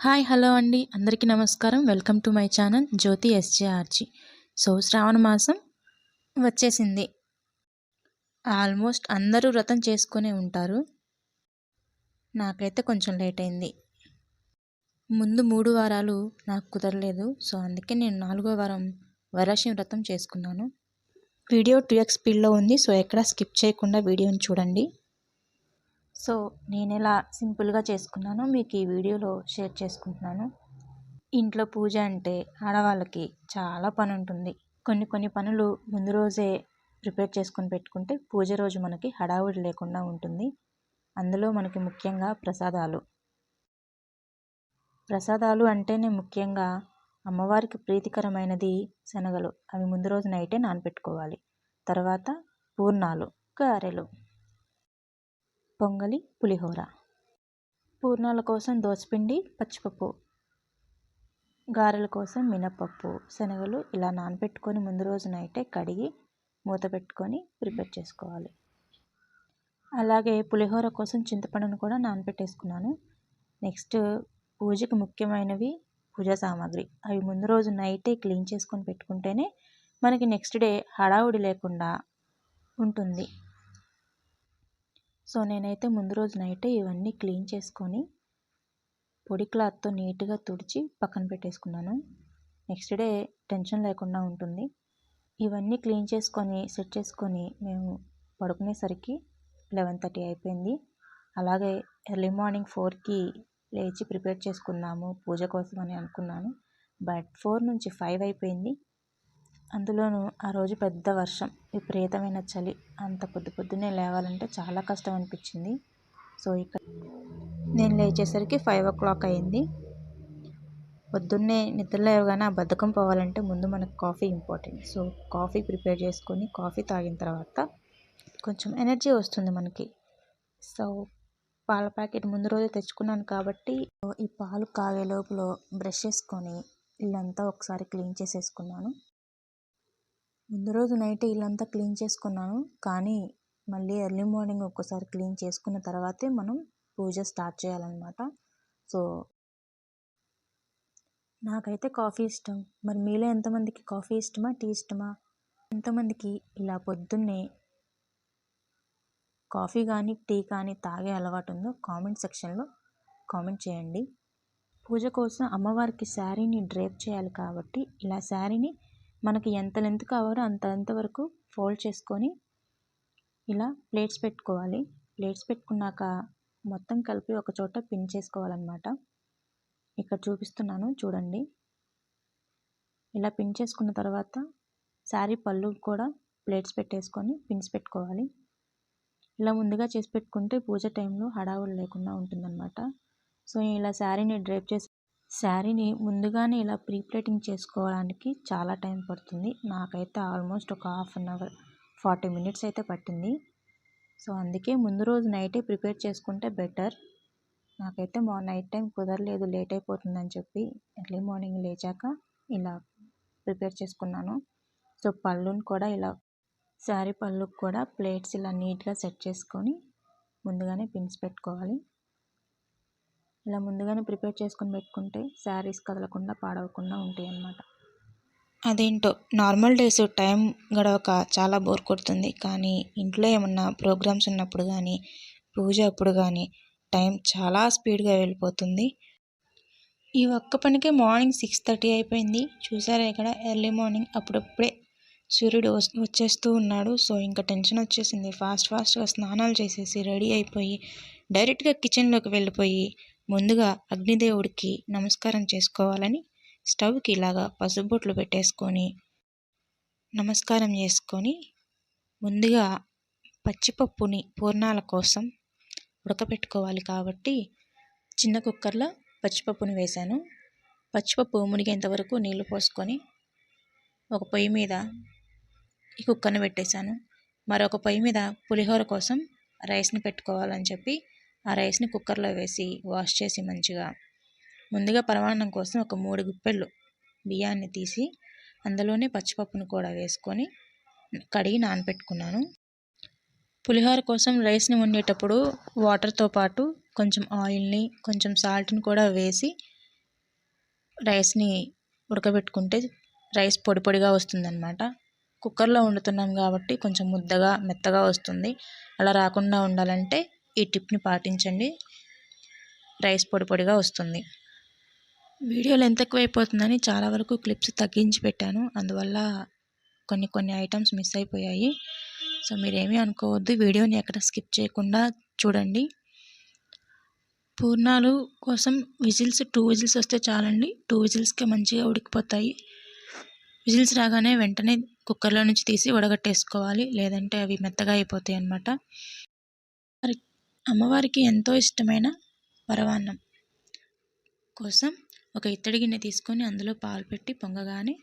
Hi hello అండి. అందరికీ నమస్కారం. Welcome to my channel Jyothi SJRG. So Shravana మాసం వచ్చేసింది. ఆల్మోస్ట్ అందరూ వ్రతం చేసుకునే ఉంటారు. నాకైతే కొంచెం లేట్ అయింది. ముందు మూడు వారాలు నాకు కుదరలేదు. సో అందుకే నేను నాలుగో వారం వరలక్ష్మి వ్రతం చేసుకున్నాను. వీడియో టూ ఎక్స్ స్పీడ్లో ఉంది. సో ఎక్కడ స్కిప్ చేయకుండా వీడియోని చూడండి. సో నేను ఎలా సింపుల్గా చేసుకున్నానో మీకు ఈ వీడియోలో షేర్ చేసుకుంటున్నాను. ఇంట్లో పూజ అంటే ఆడవాళ్ళకి చాలా పని ఉంటుంది కొన్ని కొన్ని పనులు ముందు రోజే ప్రిపేర్ చేసుకొని పెట్టుకుంటే పూజ రోజు మనకి హడావుడి లేకుండా ఉంటుంది. అందులో మనకి ముఖ్యంగా ప్రసాదాలు. ప్రసాదాలు అంటేనే ముఖ్యంగా అమ్మవారికి ప్రీతికరమైనది శనగలు. అవి ముందు రోజు నైటే నానపెట్టుకోవాలి. తర్వాత పూర్ణాలు గారెలు. పొంగలి పులిహోర. పూర్ణాల కోసం దోసపిండి పచ్చిపప్పు. గారెల కోసం మినపప్పు శనగలు ఇలా నానబెట్టుకొని ముందు రోజు నైటే కడిగి మూత పెట్టుకొని ప్రిపేర్ చేసుకోవాలి. అలాగే పులిహోర కోసం చింతపండును కూడా నానబెట్టేసుకున్నాను. నెక్స్ట్ పూజకి ముఖ్యమైనవి పూజా సామాగ్రి. అవి ముందు రోజు నైటే క్లీన్ చేసుకొని పెట్టుకుంటేనే మనకి నెక్స్ట్ డే హడావుడి లేకుండా ఉంటుంది. సో నేనైతే ముందు రోజు నైటే ఇవన్నీ క్లీన్ చేసుకొని పొడి క్లాత్తో నీట్గా తుడిచి పక్కన పెట్టేసుకున్నాను. నెక్స్ట్ డే టెన్షన్ లేకుండా ఉంటుంది. ఇవన్నీ క్లీన్ చేసుకొని సెట్ చేసుకొని మేము పడుకునేసరికి లెవెన్ థర్టీ అయిపోయింది. అలాగే ఎర్లీ మార్నింగ్ ఫోర్కి లేచి ప్రిపేర్ చేసుకుందాము పూజ కోసం అని అనుకున్నాను. బట్ ఫోర్ నుంచి ఫైవ్ అయిపోయింది. అందులోనూ ఆ రోజు పెద్ద వర్షం విపరీతమైన చలి. అంత పొద్దు పొద్దున్నే లేవాలంటే చాలా కష్టం అనిపించింది. సో ఇక్కడ నేను లేచేసరికి ఫైవ్ ఓ క్లాక్ అయింది. పొద్దున్నే నిద్ర లేవగానే ఆ బద్ధకం పోవాలంటే ముందు మనకు coffee important. So coffee prepare చేసుకొని కాఫీ తాగిన తర్వాత కొంచెం ఎనర్జీ వస్తుంది మనకి. సో పాల ప్యాకెట్ ముందు రోజే తెచ్చుకున్నాను కాబట్టి ఈ పాలు కాగే లోపల బ్రష్ చేసుకొని ఇల్లంతా ఒకసారి క్లీన్ చేసేసుకున్నాను. ముందు రోజు నైట్ ఇల్లంతా క్లీన్ చేసుకున్నాను. కానీ మళ్ళీ ఎర్లీ మార్నింగ్ ఒక్కసారి క్లీన్ చేసుకున్న తర్వాతే మనం పూజ స్టార్ట్ చేయాలన్నమాట. సో నాకైతే కాఫీ ఇష్టం. మరి మీలో ఎంతమందికి కాఫీ ఇష్టమా టీ ఇష్టమా? ఎంతమందికి ఇలా పొద్దున్నే కాఫీ కానీ టీ కానీ తాగే అలవాటు ఉందో కామెంట్ సెక్షన్లో కామెంట్ చేయండి. పూజ కోసం అమ్మవారికి శారీని డ్రేప్ చేయాలి కాబట్టి ఇలా శారీని మనకి ఎంత లెంత్ కావాలో అంత లెంత్ వరకు ఫోల్డ్ చేసుకొని ఇలా ప్లేట్స్ పెట్టుకోవాలి. ప్లేట్స్ పెట్టుకున్నాక మొత్తం కలిపి ఒక చోట పిన్ చేసుకోవాలన్నమాట. ఇక్కడ చూపిస్తున్నాను చూడండి. ఇలా పిన్ చేసుకున్న తర్వాత శారీ పళ్ళు కూడా ప్లేట్స్ పెట్టేసుకొని పిన్స్ పెట్టుకోవాలి. ఇలా ముందుగా చేసి పెట్టుకుంటే పూజ టైంలో హడావులు లేకుండా ఉంటుందన్నమాట. సో ఇలా శారీని డ్రేప్ చేసి శారీని ముందుగానే ఇలా ప్రీ ప్లేటింగ్ చేసుకోవడానికి చాలా టైం పడుతుంది. నాకైతే ఆల్మోస్ట్ ఒక half an hour forty minutes అయితే పట్టింది. సో అందుకే ముందు రోజు నైటే ప్రిపేర్ చేసుకుంటే బెటర్. నాకైతే మా నైట్ టైం కుదరలేదు లేట్ అయిపోతుందని చెప్పి ఎర్లీ మార్నింగ్ లేచాక ఇలా ప్రిపేర్ చేసుకున్నాను. సో పళ్ళుని కూడా ఇలా శారీ పళ్ళుకి కూడా ప్లేట్స్ ఇలా నీట్గా సెట్ చేసుకొని ముందుగానే పిన్స్ పెట్టుకోవాలి. ఇలా ముందుగానే ప్రిపేర్ చేసుకొని పెట్టుకుంటే శారీస్ కదలకుండా పాడవకుండా ఉంటాయి అన్నమాట అదేంటో నార్మల్ డేస్ టైం గడవక చాలా బోర్ కొడుతుంది. కానీ ఇంట్లో ఏమన్నా ప్రోగ్రామ్స్ ఉన్నప్పుడు కానీ పూజ అప్పుడు కానీ టైం చాలా స్పీడ్గా వెళ్ళిపోతుంది. ఈ ఒక్క పనికే మార్నింగ్ సిక్స్ థర్టీ అయిపోయింది. చూసారా ఇక్కడ? ఎర్లీ మార్నింగ్ అప్పుడప్పుడే సూర్యుడు వచ్చేస్తూ ఉన్నాడు. సో ఇంకా టెన్షన్ వచ్చేసింది. ఫాస్ట్ ఫాస్ట్గా స్నానాలు చేసేసి రెడీ అయిపోయి డైరెక్ట్గా కిచెన్లోకి వెళ్ళిపోయి ముందుగా అగ్నిదేవుడికి నమస్కారం చేసుకోవాలని స్టవ్కి ఇలాగా పసుబొట్లు పెట్టేసుకొని నమస్కారం చేసుకొని ముందుగా పచ్చిపప్పుని పూర్ణాల కోసం ఉడకపెట్టుకోవాలి కాబట్టి చిన్న కుక్కర్లో పచ్చిపప్పుని వేశాను. పచ్చిపప్పు మునిగేంత వరకు నీళ్ళు పోసుకొని ఒక పొయ్యి మీద ఈ కుక్కర్ని పెట్టేశాను. మరొక పొయ్యి మీద పులిహోర కోసం రైస్ని పెట్టుకోవాలని చెప్పి ఆ రైస్ని కుక్కర్లో వేసి వాష్ చేసి మంచిగా ముందుగా పరమాన్నం కోసం ఒక మూడు గుప్పెళ్ళు బియ్యాన్ని తీసి అందులోనే పచ్చిపప్పును కూడా వేసుకొని కడిగి నానపెట్టుకున్నాను. పులిహోర కోసం రైస్ని వండేటప్పుడు వాటర్తో పాటు కొంచెం ఆయిల్ని కొంచెం సాల్ట్ని కూడా వేసి రైస్ని ఉడకబెట్టుకుంటే రైస్ పొడి పొడిగా వస్తుందన్నమాట. కుక్కర్లో వండుతున్నాం కాబట్టి కొంచెం ముద్దగా మెత్తగా వస్తుంది. అలా రాకుండా ఉండాలంటే ఈ టిప్ని పాటించండి. రైస్ పొడి పొడిగా వస్తుంది. వీడియోలు లెంత్ ఎక్కువైపోతుందని చాలా వరకు క్లిప్స్ తగ్గించి పెట్టాను. అందువల్ల కొన్ని కొన్ని ఐటమ్స్ మిస్ అయిపోయాయి. సో మీరేమీ అనుకోవద్దు. వీడియోని ఎక్కడ స్కిప్ చేయకుండా చూడండి. పూర్ణాలు కోసం విజిల్స్ టూ విజిల్స్ వస్తే చాలండి. టూ విజిల్స్కే మంచిగా ఉడికిపోతాయి. విజిల్స్ రాగానే వెంటనే కుక్కర్లో నుంచి తీసి వడగట్టేసుకోవాలి. లేదంటే అవి మెత్తగా అయిపోతాయి అన్నమాట. అమ్మవారికి ఎంతో ఇష్టమైన పరవాన్నం కోసం ఒక ఇత్తడి గిన్నె తీసుకొని అందులో పాలు పెట్టి పొంగగానే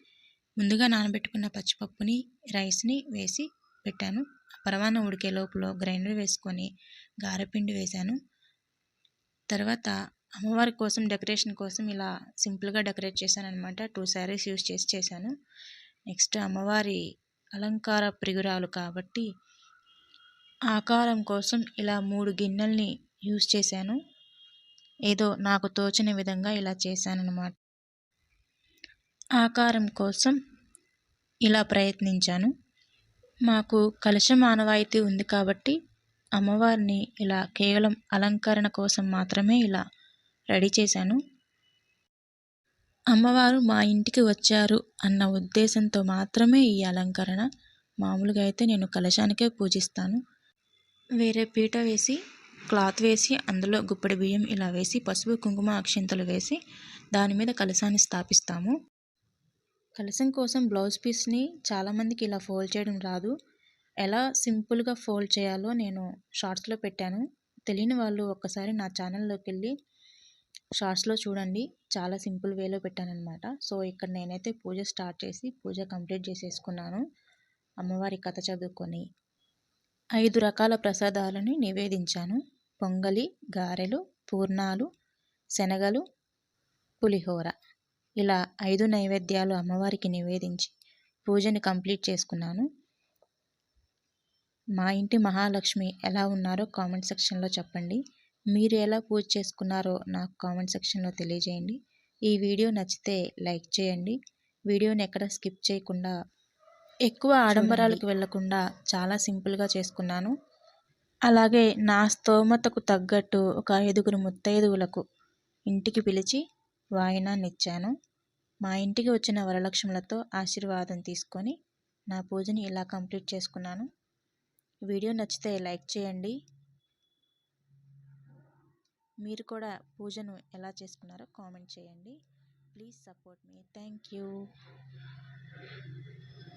ముందుగా నానబెట్టుకున్న పచ్చిపప్పుని రైస్ని వేసి పెట్టాను. పరవాన్నం ఉడికే లోపల గ్రైండర్ వేసుకొని గారెపిండి వేశాను. తర్వాత అమ్మవారి కోసం డెకరేషన్ కోసం ఇలా సింపుల్గా డెకరేట్ చేశాను అనమాట టూ శారీస్ యూస్ చేసి చేశాను. నెక్స్ట్ అమ్మవారి అలంకార ప్రిగురాలు కాబట్టి ఆకారం కోసం ఇలా మూడు గిన్నెల్ని యూస్ చేశాను. ఏదో నాకు తోచిన విధంగా ఇలా చేశానన్నమాట. ఆకారం కోసం ఇలా ప్రయత్నించాను. మాకు కలశ మానవాయితీ ఉంది కాబట్టి అమ్మవారిని ఇలా కేవలం అలంకరణ కోసం మాత్రమే ఇలా రెడీ చేశాను. అమ్మవారు మా ఇంటికి వచ్చారు అన్న ఉద్దేశంతో మాత్రమే ఈ అలంకరణ. మామూలుగా అయితే నేను కలశానికే పూజిస్తాను. వేరే పీట వేసి క్లాత్ వేసి అందులో గుప్పడి బియ్యం ఇలా వేసి పసుపు కుంకుమ అక్షింతలు వేసి దాని మీద కలశాన్ని స్థాపిస్తాము. కలశం కోసం బ్లౌజ్ పీస్ని చాలామందికి ఇలా ఫోల్డ్ చేయడం రాదు. ఎలా సింపుల్గా ఫోల్డ్ చేయాలో నేను షార్ట్స్లో పెట్టాను. తెలియని వాళ్ళు ఒక్కసారి నా ఛానల్లోకి వెళ్ళి షార్ట్స్లో చూడండి. చాలా సింపుల్ వేలో పెట్టానమాట సో ఇక్కడ నేనైతే పూజ స్టార్ట్ చేసి పూజ కంప్లీట్ చేసేసుకున్నాను. అమ్మవారి కథ చదువుకొని. ఐదు రకాల ప్రసాదాలను నివేదించాను. పొంగలి గారెలు పూర్ణాలు శనగలు పులిహోర. ఇలా ఐదు నైవేద్యాలు అమ్మవారికి నివేదించి పూజని కంప్లీట్ చేసుకున్నాను. మా ఇంటి మహాలక్ష్మి ఎలా ఉన్నారో కామెంట్ సెక్షన్లో చెప్పండి. మీరు ఎలా పూజ చేసుకున్నారో నాకు కామెంట్ సెక్షన్లో తెలియజేయండి. ఈ వీడియో నచ్చితే లైక్ చేయండి. వీడియోని ఎక్కడ స్కిప్ చేయకుండా ఎక్కువ ఆడంబరాలకు వెళ్ళకుండా చాలా సింపుల్గా చేసుకున్నాను. అలాగే నా స్తోమతకు తగ్గట్టు ఒక ఐదుగురు ముత్తైదువులకు ఇంటికి పిలిచి వాయినాన్ని ఇచ్చాను మా ఇంటికి వచ్చిన వరలక్ష్ములతో ఆశీర్వాదం తీసుకొని నా పూజని ఇలా కంప్లీట్ చేసుకున్నాను. వీడియో నచ్చితే లైక్ చేయండి. మీరు కూడా పూజను ఎలా చేసుకున్నారో కామెంట్ చేయండి. Please support me. Thank you.